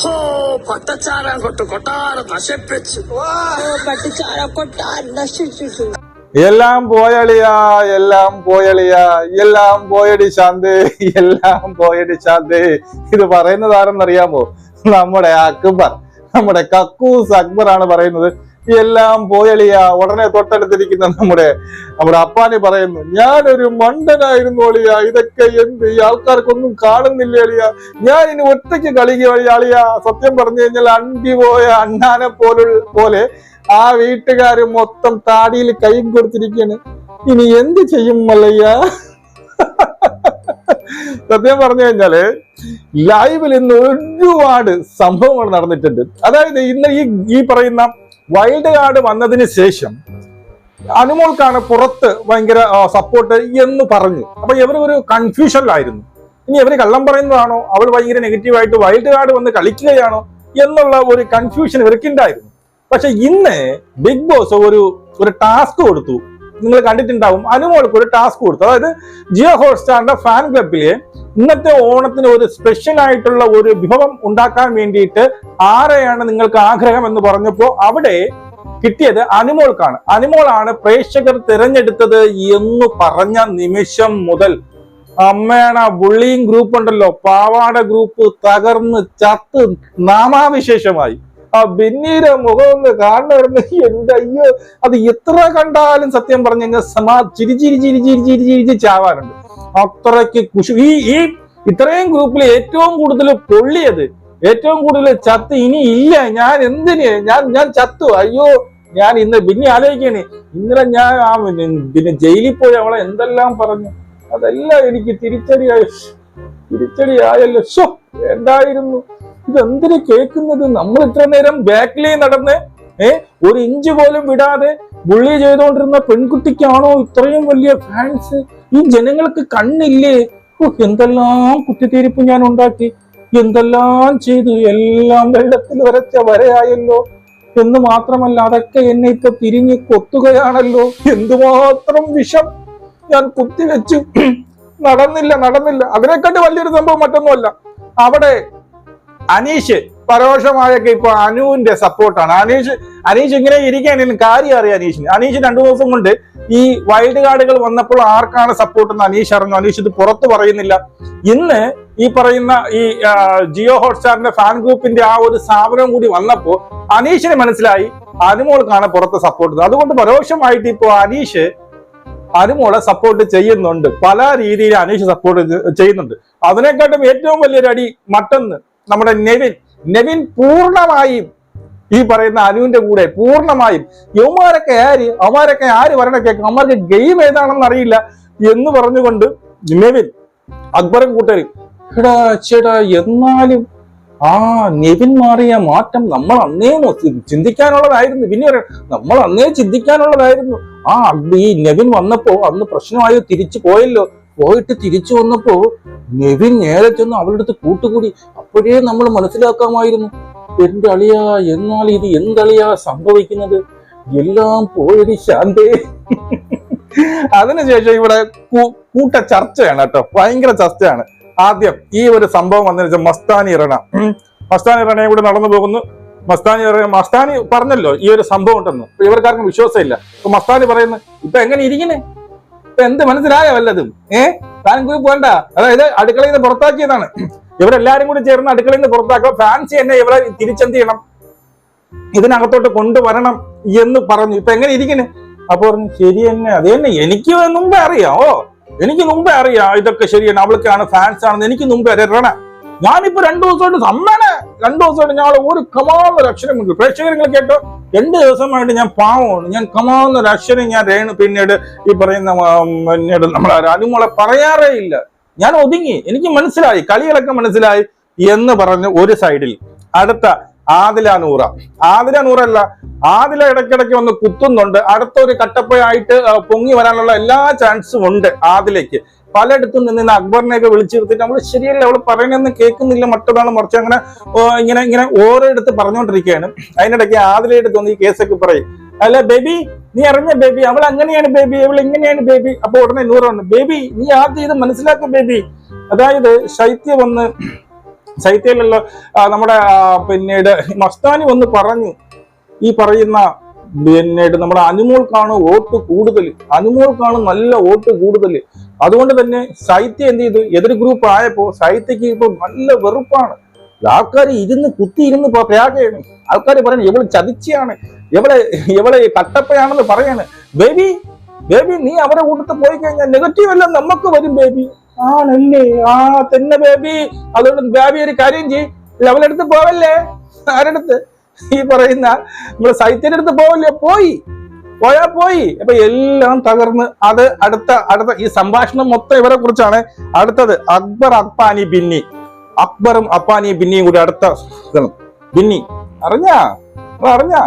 ഹോ പട്ടച്ചാരം കൊട്ട് കൊട്ടാരം നശിപ്പിച്ചു. പട്ടിച്ചാര കൊട്ടാൻ നശിച്ചു എല്ലാം പോയളിയാ എല്ലാം പോയളിയാ എല്ലാം പോയടി ശാന്ത് എല്ലാം പോയടി ശാന്ത്. ഇത് പറയുന്നത് ആരെന്നറിയാമോ? നമ്മുടെ അക്ബർ നമ്മുടെ കക്കൂസ് അക്ബർ ആണ് പറയുന്നത്. എല്ലാം പോയളിയ. ഉടനെ തൊട്ടടുത്തിരിക്കുന്ന നമ്മുടെ നമ്മുടെ അപ്പാനി പറയുന്നു ഞാനൊരു മണ്ടനായിരുന്നു അളിയ. ഇതൊക്കെ എന്ത്? ഈ ആൾക്കാർക്കൊന്നും കാണുന്നില്ല അളിയ? ഞാൻ ഇനി ഒറ്റയ്ക്ക് കളിക്കുക അളിയ സത്യം പറഞ്ഞു കഴിഞ്ഞാൽ അണ്ടി പോയ അണ്ണാനെ പോലുള്ള പോലെ ആ വീട്ടുകാര് മൊത്തം താടിയിൽ കൈയും കൊടുത്തിരിക്കുകയാണ്. ഇനി എന്ത് ചെയ്യും മല്ലയ്യ സത്യം പറഞ്ഞു കഴിഞ്ഞാൽ ലൈവിൽ ഇന്ന് ഒരുപാട് സംഭവങ്ങൾ നടന്നിട്ടുണ്ട്. അതായത് ഇന്ന് ഈ ഈ പറയുന്ന വൈൽഡ് കാർഡ് വന്നതിന് ശേഷം അനുമോൾക്കാണ് പുറത്ത് ഭയങ്കര സപ്പോർട്ട് എന്ന് പറഞ്ഞു. അപ്പൊ ഇവർ ഒരു കൺഫ്യൂഷനിലായിരുന്നു ഇനി ഇവർ കള്ളം പറയുന്നതാണോ? അവൾ ഭയങ്കര നെഗറ്റീവായിട്ട് വൈൽഡ് കാർഡ് വന്ന് കളിക്കുകയാണോ? എന്നുള്ള ഒരു കൺഫ്യൂഷൻ ഇവർക്കുണ്ടായിരുന്നു. പക്ഷെ ഇന്ന് ബിഗ് ബോസ് ഒരു ഒരു ടാസ്ക് കൊടുത്തു. നിങ്ങൾ കണ്ടിട്ടുണ്ടാവും അനുമോൾക്ക് ഒരു ടാസ്ക് കൊടുത്തു. അതായത് ജിയോ ഹോട്ട്സ്റ്റാറിന്റെ ഫാൻ ക്ലബിലെ ഇന്നത്തെ ഓണത്തിന് ഒരു സ്പെഷ്യൽ ആയിട്ടുള്ള ഒരു വിഭവം ഉണ്ടാക്കാൻ വേണ്ടിയിട്ട് ആരെയാണ് നിങ്ങൾക്ക് ആഗ്രഹം എന്ന് പറഞ്ഞപ്പോൾ അവിടെ കിട്ടിയത് അനുമോൾക്കാണ്. അനുമോളാണ് പ്രേക്ഷകർ തിരഞ്ഞെടുത്തത് എന്ന് പറഞ്ഞ നിമിഷം മുതൽ. അമ്മയാണ് ബുള്ളിയും ഗ്രൂപ്പ് ഉണ്ടല്ലോ. പാവാട ഗ്രൂപ്പ് തകർന്ന് ചത്ത് നാമാവിശേഷമായി. ആ ബെന്നിയുടെ മുഖം ഒന്ന് കാണണമായിരുന്നു. എന്റെ അയ്യോ അത് എത്ര കണ്ടാലും സത്യം പറഞ്ഞു കഴിഞ്ഞാൽ സമാ ചിരി ചിരി ചിരി ചിരി ചിരി ചിരിച്ച് ചാവാറുണ്ട്. അത്രയ്ക്ക് കുശു ഈ ഈ ഇത്രയും ഗ്രൂപ്പിൽ ഏറ്റവും കൂടുതൽ പൊള്ളിയത് ഏറ്റവും കൂടുതൽ ചത്ത് ഇനി ഇല്ല. ഞാൻ എന്തിന്? ഞാൻ ഞാൻ ചത്തു. അയ്യോ ഞാൻ ഇന്ന് പിന്നെ ആലോചിക്കണേ. ഇന്നലെ ഞാൻ ആ പിന്നെ ജയിലിൽ പോയി അവളെ എന്തെല്ലാം പറഞ്ഞു. അതെല്ലാം എനിക്ക് തിരിച്ചടിയായി തിരിച്ചടിയായല്ലോ ഷോ വേണ്ടായിരുന്നു ഇതെന്തിനു കേൾക്കുന്നത്? നമ്മൾ ഇത്ര നേരം ബാക്കിലേ നടന്ന് ഏ ഒരു ഇഞ്ച് പോലും വിടാതെ ബുള്ളി ചെയ്തുകൊണ്ടിരുന്ന പെൺകുട്ടിക്കാണോ ഇത്രയും വലിയ ഫാൻസ് ഈ ജനങ്ങൾക്ക് കണ്ണില്ലേ? എന്തെല്ലാം കുത്തിത്തീരിപ്പ് ഞാൻ ഉണ്ടാക്കി. എന്തെല്ലാം ചെയ്തു? എല്ലാം വെള്ളത്തിൽ വരച്ച വരയായല്ലോ. എന്ന് മാത്രമല്ല അതൊക്കെ എന്നെ ഇപ്പൊ തിരിഞ്ഞ് കൊത്തുകയാണല്ലോ. എന്തുമാത്രം വിഷം ഞാൻ കുത്തിവെച്ചു. നടന്നില്ല നടന്നില്ല. അതിനെക്കാട്ടി വലിയൊരു സംഭവം മറ്റൊന്നുമല്ല. അവിടെ അനീഷ് പരോക്ഷമായൊക്കെ ഇപ്പൊ അനുവിന്റെ സപ്പോർട്ടാണ് അനീഷ് അനീഷ് ഇങ്ങനെ ഇരിക്കുകയാണ് കാര്യം അറിയാം അനീഷിന്. അനീഷ് രണ്ടു ദിവസം കൊണ്ട് ഈ വൈൽഡ് കാർഡുകൾ വന്നപ്പോൾ ആർക്കാണ് സപ്പോർട്ട് എന്ന് അനീഷ് അറിഞ്ഞു? അനീഷ് ഇത് പുറത്ത് പറയുന്നില്ല. ഇന്ന് ഈ പറയുന്ന ഈ ജിയോ ഹോട്ട്സ്റ്റാറിന്റെ ഫാൻ ഗ്രൂപ്പിന്റെ ആ ഒരു സ്ഥാപനം കൂടി വന്നപ്പോ അനീഷിന് മനസ്സിലായി അനുമോൾക്കാണ് പുറത്ത് സപ്പോർട്ട് അതുകൊണ്ട് പരോക്ഷമായിട്ട് ഇപ്പോ അനീഷ് അനുമോളെ സപ്പോർട്ട് ചെയ്യുന്നുണ്ട്. പല രീതിയിൽ അനീഷ് സപ്പോർട്ട് ചെയ്യുന്നുണ്ട്. അതിനെക്കാട്ടും ഏറ്റവും വലിയൊരു അടി മറ്റൊന്ന് നമ്മുടെ നെവിൻ നെവിൻ പൂർണമായും ഈ പറയുന്ന അനുവിന്റെ കൂടെ പൂർണമായും യൗമാരൊക്കെ ആര് അവന്മാരൊക്കെ ആര് വരണ കേൾക്കും അവന്മാർക്ക് ഗെയിം ഏതാണെന്ന് അറിയില്ല എന്ന് പറഞ്ഞുകൊണ്ട് നെവിൻ അക്ബറും കൂട്ടരും എടാ ചേടാ എന്നാലും ആ നെവിൻ മാറിയ മാറ്റം നമ്മൾ അന്നേ ചിന്തിക്കാനുള്ളതായിരുന്നു. പിന്നെ പറയാം, നമ്മൾ അന്നേ ചിന്തിക്കാനുള്ളതായിരുന്നു. ആ ഈ നെവിൻ വന്നപ്പോ അന്ന് പ്രശ്നമായി തിരിച്ചു പോയല്ലോ. പോയിട്ട് തിരിച്ചു വന്നപ്പോ നെവിൻ നേരെ ചെന്ന് അവളുടെ അടുത്ത് കൂട്ടുകൂടി. അപ്പോഴേ നമ്മൾ മനസ്സിലാക്കാമായിരുന്നു. എന്റെ അളിയാ എന്നാൽ ഇത് എന്തളിയാ സംഭവിക്കുന്നത്? എല്ലാം പോയടി ശാന്തേ. അതിനുശേഷം ഇവിടെ കൂട്ട ചർച്ചയാണ് കേട്ടോ. ഭയങ്കര ചർച്ചയാണ്. ആദ്യം ഈ ഒരു സംഭവം വന്നു വെച്ചാൽ മസ്താനി ഇറണ മസ്താനി ഇറണയും കൂടെ നടന്നു പോകുന്നു. മസ്താനി മസ്താനി പറഞ്ഞല്ലോ ഈ ഒരു സംഭവം ഉണ്ടെന്ന്. ഇവർക്കാർക്കും വിശ്വാസമില്ല. ഇല്ല മസ്താനി പറയുന്നു ഇപ്പൊ എങ്ങനെ ഇരിക്കണേ ഇപ്പൊ എന്ത് മനസ്സിലായ വല്ലതും? ഏ? താൻ ഗ്രൂപ്പ് വേണ്ട. അതായത് അടുക്കളയിൽ നിന്ന് പുറത്താക്കിയതാണ്. ഇവരെല്ലാരും കൂടി ചേർന്ന് അടുക്കളയിൽ നിന്ന് പുറത്താക്കുക. ഫാൻസി എന്നെ ഇവരെ തിരിച്ചെന്ത് ചെയ്യണം? ഇതിനകത്തോട്ട് കൊണ്ടുവരണം എന്ന് പറഞ്ഞു. ഇപ്പൊ എങ്ങനെ ഇരിക്കണേ അപ്പൊ പറഞ്ഞു ശരി തന്നെ അത് തന്നെ എനിക്ക് മുമ്പേ അറിയാം. ഓ എനിക്ക് മുമ്പേ അറിയാം. ഇതൊക്കെ ശരിയാണ്. അവൾക്കാണ് ഫാൻസ് ആണെന്ന് എനിക്ക് മുമ്പേ അറിയണ ഞാനിപ്പോ രണ്ടു ദിവസമായിട്ട് സമ്മേന രണ്ടു ദിവസമായിട്ട് ഞങ്ങൾ ഒരു കമാവുന്ന അക്ഷരം ഉണ്ട് പ്രേക്ഷകരങ്ങൾ കേട്ടോ. രണ്ട് ദിവസമായിട്ട് ഞാൻ പാവമാണ്. ഞാൻ കമാവുന്ന ഒരു അക്ഷരം ഞാൻ രേണു പിന്നീട് ഈ പറയുന്ന പിന്നീട് നമ്മളെ അനുമോളെ പറയാറേ ഇല്ല. ഞാൻ ഒതുങ്ങി. എനിക്ക് മനസ്സിലായി. കളികളൊക്കെ മനസ്സിലായി എന്ന് പറഞ്ഞ് ഒരു സൈഡിൽ. അടുത്ത ആദില നൂറ. ആദില നൂറല്ല. ആദില ഇടയ്ക്കിടയ്ക്ക് ഒന്ന് കുത്തുന്നുണ്ട്. അടുത്ത ഒരു കട്ടപ്പയായിട്ട് പൊങ്ങി വരാനുള്ള എല്ലാ ചാൻസും ഉണ്ട് ആദിലേക്ക് പലയിടത്തും നിന്ന് അക്ബറിനെയൊക്കെ വിളിച്ചു നിർത്തിയിട്ട് നമ്മൾ ശരിയല്ല അവൾ പറയണമെന്ന് കേൾക്കുന്നില്ല മറ്റൊന്നാണ് മറിച്ച് അങ്ങനെ ഇങ്ങനെ ഇങ്ങനെ ഓരോയിടത്ത് പറഞ്ഞുകൊണ്ടിരിക്കുകയാണ് അതിനിടയ്ക്ക് ആദിലയുടെ തോന്നി ഈ കേസൊക്കെ പറയും. അല്ല ബേബി നീ അറിഞ്ഞ ബേബി അവൾ അങ്ങനെയാണ് ബേബി അവൾ ഇങ്ങനെയാണ് ബേബി. അപ്പൊ ഉടനെ നൂറ് വന്നു ബേബി നീ ആദ്യം ഇത് മനസ്സിലാക്കും ബേബി. അതായത് ശൈത്യ വന്ന് ശൈത്യയിലുള്ള നമ്മുടെ പിന്നീട് മസ്താനി വന്ന് പറഞ്ഞു ഈ പറയുന്ന പിന്നീട് നമ്മുടെ അനുമോൾക്കാണ് വോട്ട് കൂടുതൽ. അനുമോൾക്കാണ് നല്ല വോട്ട് കൂടുതൽ. അതുകൊണ്ട് തന്നെ സൈത്യ എന്ത് ചെയ്തു? എതിർ ഗ്രൂപ്പ് ആയപ്പോ സൈത്യക്ക് ഇപ്പൊ നല്ല വെറുപ്പാണ്. ആൾക്കാർ ഇരുന്ന് കുത്തി ഇരുന്ന് പ്രയാഗയാണ്. ആൾക്കാർ പറയണം ഇവൾ ചതിച്ചയാണ്. ഇവളെ ഇവളെ കട്ടപ്പയാണെന്ന് പറയാണ്. ബേബി ബേബി നീ അവരെ കൂട്ടത്ത് പോയി കഴിഞ്ഞാൽ നെഗറ്റീവ് എല്ലാം നമുക്ക് വരും ബേബി. ആണല്ലേ? ആ തന്നെ ബേബി. അതുകൊണ്ട് ബേബി ഒരു കാര്യം ചെയ്യ്. അവളെടുത്ത് പോവല്ലേ? ആരടുത്ത് ഈ പറയുന്ന നമ്മുടെ സൈത്യന്റെ അടുത്ത് പോവല്ലേ? പോയി. പോയാ പോയി. അപ്പൊ എല്ലാം തകർന്ന് അത് അടുത്ത അടുത്ത ഈ സംഭാഷണം മൊത്തം ഇവരെ കുറിച്ചാണ്. അടുത്തത് അക്ബർ അപ്പാനി ബിന്നി. അക്ബറും അപ്പാനിയും ബിന്നിയും കൂടി അടുത്ത. ബിന്നി അറിഞ്ഞാ? അറിഞ്ഞാ?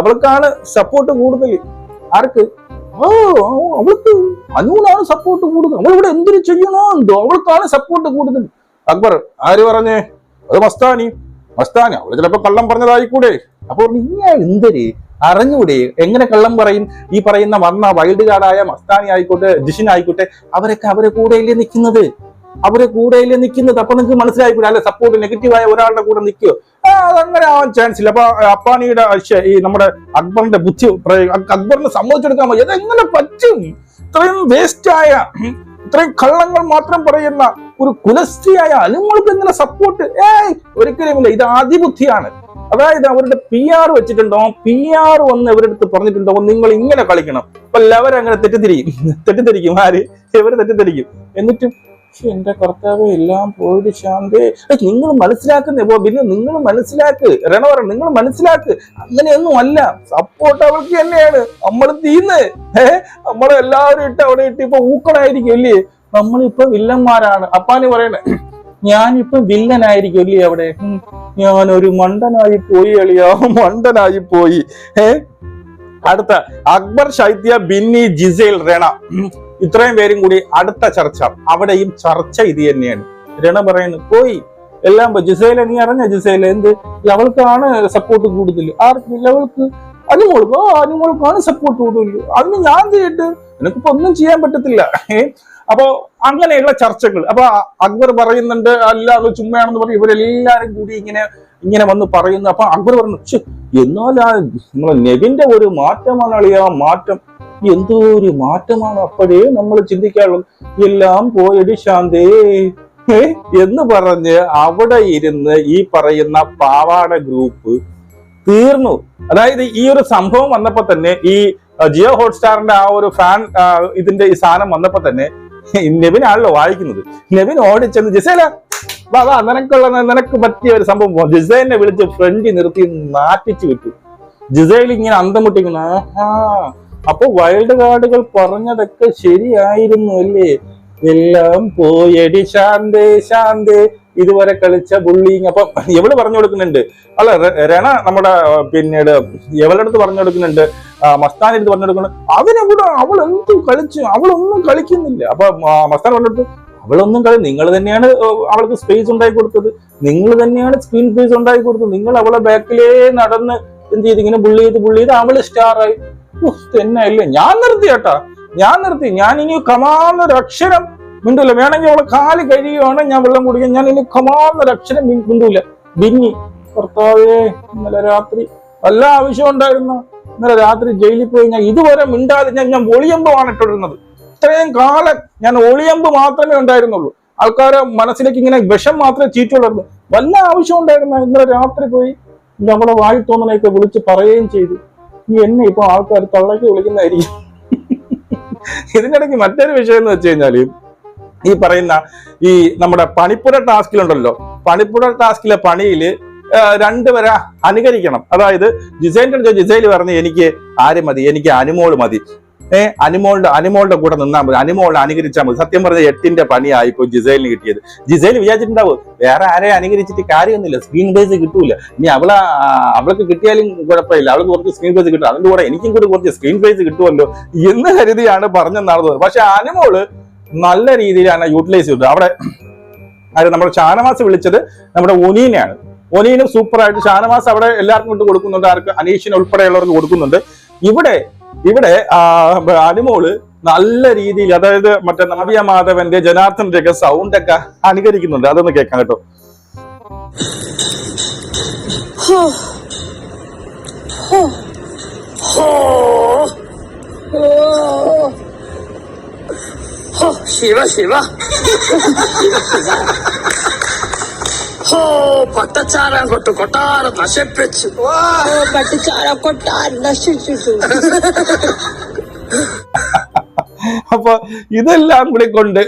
അവൾക്കാണ് സപ്പോർട്ട് കൂടുതൽ. ആർക്ക്? ഓ അവൾക്ക് അനുവിനാണ് സപ്പോർട്ട് കൂടുതൽ. അവൾ ഇവിടെ എന്തിനു ചെയ്യണോ എന്തോ? അവൾക്കാണ് സപ്പോർട്ട് കൂടുതൽ. അക്ബർ ആര് പറഞ്ഞേ? അത് മസ്താനി. മസ്താനി അവൾ ചിലപ്പോ കള്ളം പറഞ്ഞതായിക്കൂടെ? അപ്പൊ ഇയാൾ എന്തര് അറിഞ്ഞൂടെ? എങ്ങനെ കള്ളം പറയും? ഈ പറയുന്ന വന്ന വൈൽഡ് കാർഡായ മസ്താനി ആയിക്കോട്ടെ ജിഷിൻ ആയിക്കോട്ടെ അവരൊക്കെ അവരെ കൂടെയല്ലേ നിൽക്കുന്നത് അവരെ കൂടെയല്ലേ നിൽക്കുന്നത് അപ്പൊ നിങ്ങൾക്ക് മനസ്സിലായിക്കൂടെ അല്ലെ? സപ്പോർട്ട് നെഗറ്റീവായ ഒരാളുടെ കൂടെ നിൽക്കുവോ ആ, അതങ്ങനെ ആവാൻ ചാൻസ് ഇല്ല. അപ്പൊ അപ്പാനിയുടെ ഈ നമ്മുടെ അക്ബറിന്റെ ബുദ്ധി അക്ബറിന് സമ്മതിച്ചെടുക്കാൻ പറ്റും അതെങ്ങനെ പറ്റും? ഇത്രയും വേസ്റ്റ് ആയ ഉം, ഇത്രയും കള്ളങ്ങൾ മാത്രം പറയുന്ന ഒരു കുലസ്ത്രീയായ അലുങ്ങൾക്ക് എങ്ങനെ സപ്പോർട്ട് ഏയ് ഒരിക്കലുമില്ല ഇത് ആദിബുദ്ധിയാണ് അതായത് അവരുടെ പി ആർ വെച്ചിട്ടുണ്ടോ? പി ആർ വന്ന് ഇവരുടെ അടുത്ത് പറഞ്ഞിട്ടുണ്ടോ? നിങ്ങൾ ഇങ്ങനെ കളിക്കണം. അപ്പൊ അവരങ്ങനെ തെറ്റിദ്ധരിക്കും. തെറ്റിദ്ധരിക്കും. ആര്? ഇവർ തെറ്റിദ്ധരിക്കും. എന്നിട്ടും "ശ്ശെ, എന്റെ കർത്താവ് എല്ലാം പോയിട്ട് ശാന്തി. നിങ്ങൾ മനസ്സിലാക്കുന്നേ പിന്നെ നിങ്ങൾ മനസ്സിലാക്ക്. രണ പറ നിങ്ങൾ മനസ്സിലാക്ക്. അങ്ങനെയൊന്നും അല്ല സപ്പോർട്ട് അവൾക്ക് തന്നെയാണ്. നമ്മൾ തീന്ന്. ഏ? നമ്മളെല്ലാവരും ഇട്ട് അവിടെ ഇട്ട് ഇപ്പൊ ഊക്കണായിരിക്കും അല്ലേ നമ്മളിപ്പോ വില്ലന്മാരാണ്. അപ്പാന് പറയണേ ഞാനിപ്പോ വില്ലനായിരിക്കും അല്ലേ അവിടെ ഞാനൊരു മണ്ടനായി പോയി അളിയാ മണ്ടനായി പോയി. ഏ? അടുത്ത അക്ബർ ശൈത്യ ബിന്നി ജിസേൽ രണ. ഇത്രയും പേരും കൂടി അടുത്ത ചർച്ച അവിടെയും ചർച്ച ഇത് തന്നെയാണ്. രണ പറയുന്നു പോയി. എല്ലാം. ജിസേല നീ അറിഞ്ഞ ജിസേല? എന്ത്? അവൾക്കാണ് സപ്പോർട്ട് കൂടുതൽ ആർക്കില്ല അവൾക്ക് അനുമോൾക്ക്? ആ അനുമോൾക്കാണ് സപ്പോർട്ട് കൂടുതൽ അന്ന് ഞാൻ ചെയ്തിട്ട് എനിക്കിപ്പോ ഒന്നും ചെയ്യാൻ പറ്റത്തില്ല. ഏ? അപ്പോ അങ്ങനെയുള്ള ചർച്ചകൾ. അപ്പൊ അക്ബർ പറയുന്നുണ്ട് അല്ല അത് ചുമ്മയാണെന്ന് പറഞ്ഞു ഇവരെല്ലാരും കൂടി ഇങ്ങനെ ഇങ്ങനെ വന്ന് പറയുന്നു. അപ്പൊ അക്ബർ പറഞ്ഞു "ഛെ, എന്നാൽ ആ നമ്മളെ നെവിന്റെ ഒരു മാറ്റമാണ് അളിയാ മാറ്റം. എന്തോ ഒരു മാറ്റമാണ് അപ്പോഴേ നമ്മൾ ചിന്തിക്കാറുള്ളത്. എല്ലാം പോയടി ശാന്തേ. എന്ന് പറഞ്ഞ് അവിടെ ഇരുന്ന് ഈ പറയുന്ന പാവാട ഗ്രൂപ്പ് തീർന്നു. അതായത് ഈ ഒരു സംഭവം വന്നപ്പോ തന്നെ ഈ ജിയോ ഹോട്ട്സ്റ്റാറിന്റെ ആ ഒരു ഫാൻ ഇതിന്റെ ഈ സാധനം വന്നപ്പോ തന്നെ നെവിൻ ആണല്ലോ വായിക്കുന്നത്. നെവിൻ ഓടിച്ചെന്ന് ജിസേല വാ വാ നിനക്കുള്ള നിനക്ക് പറ്റിയ ഒരു സംഭവം. ജിസേലിനെ വിളിച്ച് ഫ്രണ്ടി നിർത്തി നാട്ടിച്ചു വിട്ടു. ജിസേൽ ഇങ്ങനെ അന്തം മുട്ടിക്കുന്നു ആഹാ അപ്പൊ വൈൽഡ് കാർഡുകൾ പറഞ്ഞതൊക്കെ ശരിയായിരുന്നു അല്ലേ എല്ലാം പോയടി ശാന്തേ ശാന്തേ. ഇതുവരെ കളിച്ച ബുള്ളിങ് അപ്പൊ എവൾ പറഞ്ഞു കൊടുക്കുന്നുണ്ട്. അല്ല രണ നമ്മുടെ പിന്നീട് എവളുടെ അടുത്ത് പറഞ്ഞു കൊടുക്കുന്നുണ്ട്. ആ, എടുത്ത് പറഞ്ഞു കൊടുക്കുന്നുണ്ട്. അവനെവിടെ? അവൾ എന്തും കളിച്ചു അവളൊന്നും കളിക്കുന്നില്ല. അപ്പൊ മസ്താൻ പറഞ്ഞിട്ട് അവളൊന്നും കളി നിങ്ങൾ തന്നെയാണ് അവൾക്ക് സ്പേസ് ഉണ്ടാക്കി കൊടുത്തത്. നിങ്ങൾ തന്നെയാണ് സ്ക്രീൻ സ്പേസ് ഉണ്ടാക്കി കൊടുത്തത്. നിങ്ങൾ അവളെ ബാക്കിലേ നടന്ന് എന്ത് ചെയ്ത് ഇങ്ങനെ ബുള്ളി ചെയ്ത് ബുള്ളി ചെയ്ത് അവൾ സ്റ്റാറായി തന്നെ അല്ലേ ഞാൻ നിർത്തി കേട്ടാ ഞാൻ നിർത്തി. ഞാൻ ഇനി കമാന്നൊരു അക്ഷരം മിണ്ടൂല. വേണമെങ്കിൽ അവളെ കാൽ കഴിയുകയാണ് ഞാൻ വെള്ളം കുടിക്കാൻ. ഞാൻ ഇനി കമാന്നൊരു അക്ഷരം മിൻ- മിണ്ടൂല. ബിന്നി ഭർത്താവേ ഇന്നലെ രാത്രി വല്ല ആവശ്യം ഉണ്ടായിരുന്നു? ഇന്നലെ രാത്രി ജയിലിൽ പോയി ഞാൻ ഇതുവരെ മിണ്ടാതെ ഞാൻ ഞാൻ ഒളിയമ്പാണ് ഇട്ടിരുന്നത്. ഇത്രയും കാലം ഞാൻ ഒളിയമ്പ് മാത്രമേ ഉണ്ടായിരുന്നുള്ളൂ. ആൾക്കാരെ മനസ്സിലേക്ക് ഇങ്ങനെ വിഷം മാത്രമേ ചീറ്റുള്ളൂ വല്ല ആവശ്യം ഉണ്ടായിരുന്നു? ഇന്നലെ രാത്രി പോയി നമ്മുടെ വായി തോന്നണയൊക്കെ വിളിച്ച് പറയുകയും ചെയ്തു. ഈ എന്നെ ഇപ്പൊ ആൾക്കാർ തള്ളക്ക് വിളിക്കുന്നതായിരിക്കും. ഇതിനിടയ്ക്ക് മറ്റൊരു വിഷയം എന്ന് വെച്ച് കഴിഞ്ഞാൽ ഈ പറയുന്ന ഈ നമ്മുടെ പണിപ്പുര ടാസ്കിലുണ്ടല്ലോ. പണിപ്പുര ടാസ്കിലെ രണ്ടു രണ്ടുപേരെ അനുകരിക്കണം. അതായത് ജിസൈന്റെ ജിസൈൽ പറഞ്ഞ് എനിക്ക് ആര് മതി എനിക്ക് അനുമോൾ മതി. ഏ അനുമോളുടെ അനുമോളുടെ കൂടെ നിന്നാൽ മതി. അനുമോളെ അനുകരിച്ചാൽ മതി. സത്യം പറഞ്ഞ എട്ടിന്റെ പണിയായി ഇപ്പൊ ജിസൈലിന് കിട്ടിയത്. ജിസൈൽ വിചാരിച്ചിട്ടുണ്ടാവും വേറെ ആരെ അനുകരിച്ചിട്ട് കാര്യമൊന്നുമില്ല. സ്ക്രീൻ ബേസ് കിട്ടൂല. ഇനി അവളെ അവൾക്ക് കിട്ടിയാലും കുഴപ്പമില്ല. അവൾക്ക് കുറച്ച് സ്ക്രീൻ ബേസ് കിട്ടും. അതിന്റെ കൂടെ എനിക്കും കൂടി കുറച്ച് സ്ക്രീൻ ബേസ് കിട്ടുമല്ലോ എന്ന് കരുതിയാണ് പറഞ്ഞു പക്ഷെ അനുമോൾ നല്ല രീതിയിലാണ് യൂട്ടിലൈസ് ചെയ്തത്. അവിടെ അത് നമ്മുടെ ഷാനവാസ് വിളിച്ചത് നമ്മുടെ ഒനീനെയാണ്. ഒനീനും സൂപ്പറായിട്ട് ഷാനവാസ് അവിടെ എല്ലാവർക്കും കൊണ്ട് കൊടുക്കുന്നുണ്ട്. ആർക്ക്? അനീഷിന് ഉൾപ്പെടെയുള്ളവർക്ക് കൊടുക്കുന്നുണ്ട്. ഇവിടെ ഇവിടെ അനുമോൾ നല്ല രീതിയിൽ അതായത് മറ്റേ നവ്യ മാധവന്റെ ജനാർദ്ദന്റെ ഒക്കെ സൗണ്ട് ഒക്കെ അനുകരിക്കുന്നുണ്ട്. അതൊന്ന് കേൾക്കാം കേട്ടോ. ശിവ ശിവ. കൊട്ട് കൊട്ടാരം നശിപ്പിച്ചു. ഓ പട്ടിച്ചാര കൊട്ടാൻ നശിച്ചു അപ്പൊ ഇതെല്ലാം കൂടി കൊണ്ട്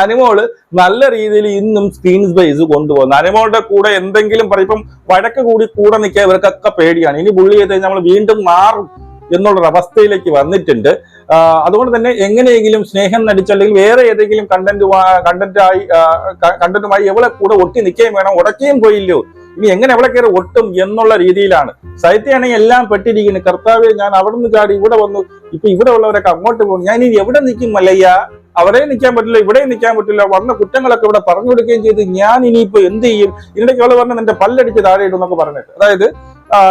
അനുമോൾ നല്ല രീതിയിൽ ഇന്നും സ്ക്രീൻ സ്പേസ് കൊണ്ടുപോകുന്നു. അനുമോളുടെ കൂടെ എന്തെങ്കിലും പറയും. ഇപ്പം വഴക്ക് കൂടി കൂടെ നിൽക്കാൻ ഇവർക്കൊക്കെ പേടിയാണ്. ഇനി ബുള്ളി ചെയ്ത് കഴിഞ്ഞാൽ നമ്മൾ വീണ്ടും മാറും. എന്നുള്ളൊരു അവസ്ഥയിലേക്ക് വന്നിട്ടുണ്ട് അതുകൊണ്ട് തന്നെ എങ്ങനെയെങ്കിലും സ്നേഹം നടിച്ചല്ലെങ്കിൽ വേറെ ഏതെങ്കിലും കണ്ടന്റ് കണ്ടന്റായി കണ്ടന്റുമായി എവളെ കൂടെ ഒട്ടി നിൽക്കുകയും വേണം ഉടക്കുകയും പോയില്ലോ. ഇനി എങ്ങനെ എവിടെ കയറി ഒട്ടും എന്നുള്ള രീതിയിലാണ്. സൈത്യാണെങ്കിൽ എല്ലാം പെട്ടിരിക്കുന്നു. കർത്താവ് ഞാൻ അവിടെ നിന്ന് ചാടി ഇവിടെ വന്നു. ഇപ്പൊ ഇവിടെ ഉള്ളവരൊക്കെ അങ്ങോട്ട് പോകും ഞാൻ ഇനി എവിടെ നിൽക്കും മല്ലയ്യ? അവിടെ നിൽക്കാൻ പറ്റില്ല ഇവിടെ നിൽക്കാൻ പറ്റില്ല വന്ന കുറ്റങ്ങളൊക്കെ ഇവിടെ പറഞ്ഞു കൊടുക്കുകയും ചെയ്ത്. ഞാൻ ഇനിയിപ്പോ എന്ത് ചെയ്യും? ഇതിനിടയ്ക്ക് അവൾ പറഞ്ഞ നിന്റെ പല്ലടിച്ച് താഴെ ഇടുന്നൊക്കെ പറഞ്ഞിട്ട്. അതായത്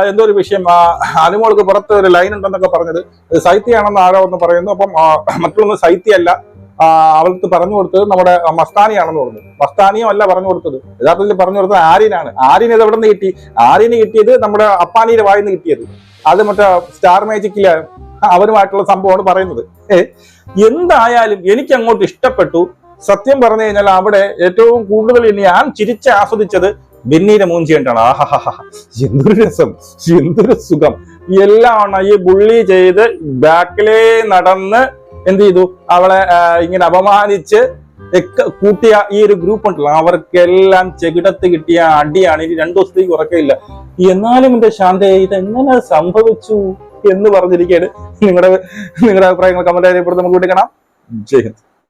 എന്തോ ഒരു വിഷയം അനുമോൾക്ക് പുറത്ത് ഒരു ലൈൻ ഉണ്ടെന്നൊക്കെ പറഞ്ഞത്. സൈത്യയാണെന്ന് ആരോ ഒന്ന് പറയുന്നു. അപ്പം മറ്റൊന്ന് സൈത്യല്ല അവൾക്ക് പറഞ്ഞു കൊടുത്തത് നമ്മുടെ മസ്താനിയാണെന്ന് പറഞ്ഞു മസ്താനിയും അല്ല പറഞ്ഞു കൊടുത്തത്. യഥാർത്ഥത്തിൽ പറഞ്ഞു കൊടുത്തത് ആര്യനാണ്. ആര്യൻ ഇത് എവിടെ നിന്ന് കിട്ടി? ആര്യന് കിട്ടിയത് നമ്മുടെ അപ്പാനിയുടെ വായിന്ന് കിട്ടിയത്. അത് മറ്റേ സ്റ്റാർ മാജിക്കിൽ അവരുമായിട്ടുള്ള സംഭവമാണ് പറയുന്നത്. ഏ, എന്തായാലും എനിക്ക് അങ്ങോട്ട് ഇഷ്ടപ്പെട്ടു. സത്യം പറഞ്ഞു കഴിഞ്ഞാൽ അവിടെ ഏറ്റവും കൂടുതൽ ഞാൻ ചിരിച്ച് ആസ്വദിച്ചത് ബെന്നീരെ മൂഞ്ചി കണ്ടാണ് ആഹാഹാ എന്തൊരു രസം. എന്തൊരു സുഖം. എല്ലാം ഈ ബുള്ളി ചെയ്ത് ബാക്കിലേ നടന്ന് എന്ത് ചെയ്തു? അവളെ ഇങ്ങനെ അപമാനിച്ച് കൂട്ടിയ ഈ ഒരു ഗ്രൂപ്പ് ഉണ്ടല്ലോ അവർക്കെല്ലാം ചെകിടത്ത് കിട്ടിയ അടിയാണ്. ഇനി രണ്ടു ദിവസത്തേക്ക് ഉറക്കമില്ല. എന്നാലും എന്റെ ശാന്തയെ ഇതെങ്ങനെ സംഭവിച്ചു? എന്ന് പറഞ്ഞിരിക്കുകയാണ് നിങ്ങളുടെ നിങ്ങളുടെ അഭിപ്രായങ്ങൾ കമന്റ് രേഖപ്പെടുത്തി നമുക്ക് വിട്ടിക്കണം ജയ് ഹിന്ദ്.